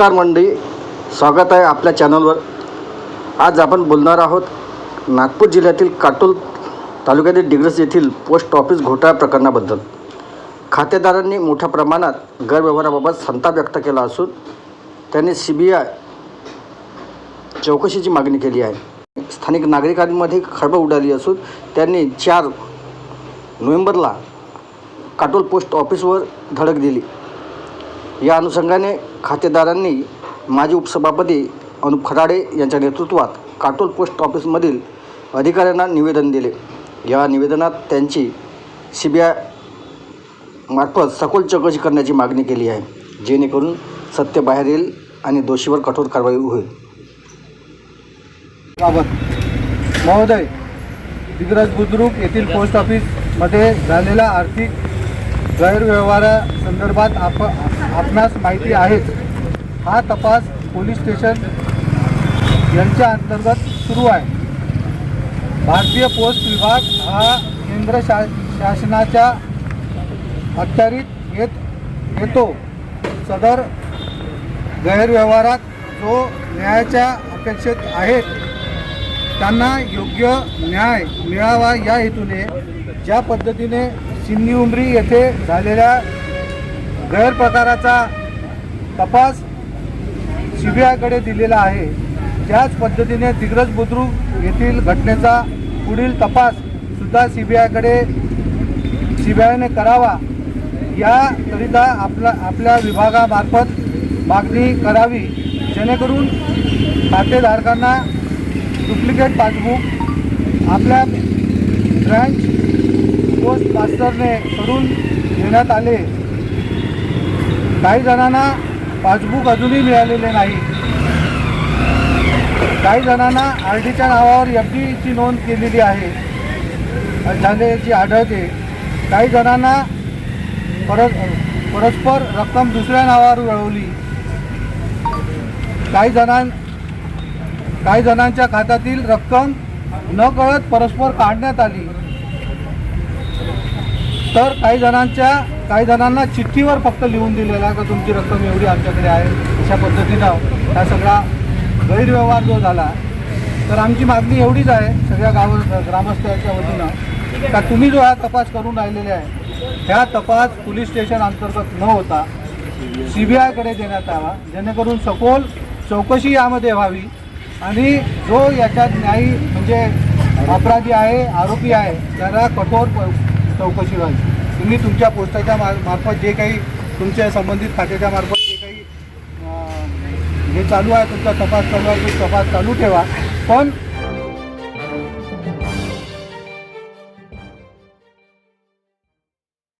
नमस्कार मंडळी स्वागत आहे आपल्या चॅनलवर आज आपण बोलणार आहोत नागपूर जिल्ह्यातील काटोल तालुक्यातील डिग्रस येथील पोस्ट ऑफिस घोटाळा प्रकरणाबद्दल. खातेदारांनी मोठ्या प्रमाणात गैरव्यवहाराबाबत संताप व्यक्त केला असून त्यांनी सी बी आय चौकशीची मागणी केली आहे. स्थानिक नागरिकांमध्ये खळबळ उडाली असून त्यांनी चार नोव्हेंबरला काटोल पोस्ट ऑफिसवर धडक दिली. या अनुषंगाने खातेदारांनी माजी उपसभापती अनुप खराडे यांच्या नेतृत्वात काटोल पोस्ट ऑफिसमधील अधिकाऱ्यांना निवेदन दिले. या निवेदनात त्यांची सी बी आय मार्फत सखोल चौकशी करण्याची मागणी केली आहे जेणेकरून सत्य बाहेर येईल आणि दोषीवर कठोर कारवाई होईल. महोदय दिग्रज बुद्रुक येथील पोस्ट ऑफिसमध्ये झालेला आर्थिक गैरव्यवहारासंदर्भात आप आपणास माहिती आहेच हा तपास पोलीस स्टेशन यांच्या अंतर्गत सुरू आहे. भारतीय पोस्ट विभाग हा केंद्र शा शासनाच्या अखत्यारीत येत येतो. सदर गैरव्यवहारात जो न्यायाच्या अपेक्षेत आहेत त्यांना योग्य न्याय मिळावा या हेतूने ज्या पद्धतीने सिन्नी उमरी येथे झालेल्या गैरप्रकाराचा तपास सी बी आयकडे दिलेला आहे. त्याच पद्धतीने दिग्रज बुद्रुक येथील घटनेचा पुढील तपास सुद्धा सी बी आयकडे सी बी आयने करावा. याकरिता आपला आपल्या विभागामार्फत मागणी करावी. जेणेकरून खातेधारकांना डुप्लिकेट पासबुक आपल्या ब्रँच पोस्ट मास्टरने करून देण्यात आले. काही जणांना पासबुक अजूनही मिळालेले नाही. काही जणांना आर डीच्या नावावर एफ डीची नोंद केलेली आहे. झाल्याची आढळते. काही जणांना परस परस्पर रक्कम दुसऱ्या नावावर वळवली. काही जणां काही जणांच्या खात्यातील रक्कम न कळत परस्पर काढण्यात आली. तर काही जणांच्या काही जणांना चिठ्ठीवर फक्त लिहून दिलेला का तुमची रक्कम एवढी आमच्याकडे आहे अशा पद्धतीनं हा सगळा गैरव्यवहार जो झाला तर आमची मागणी एवढीच आहे सगळ्या गाव ग्रामस्थांच्या वतीनं का तुम्ही जो हा तपास करून राहिलेले आहे ह्या तपास पोलीस स्टेशन अंतर्गत न होता सी बी आयकडे देण्यात यावा जेणेकरून सखोल चौकशी यामध्ये व्हावी आणि जो याच्यात न्यायी म्हणजे अपराधी आहे आरोपी आहे त्याला कठोर चौकशी व्हावी तुम्ही तुमच्या पोस्टाच्या मा मार्फत जे काही तुमच्या संबंधित खात्याच्या मार्फत जे काही हे चालू आहे तुमचा तपास चालू आहे तो तपास चालू ठेवा. पण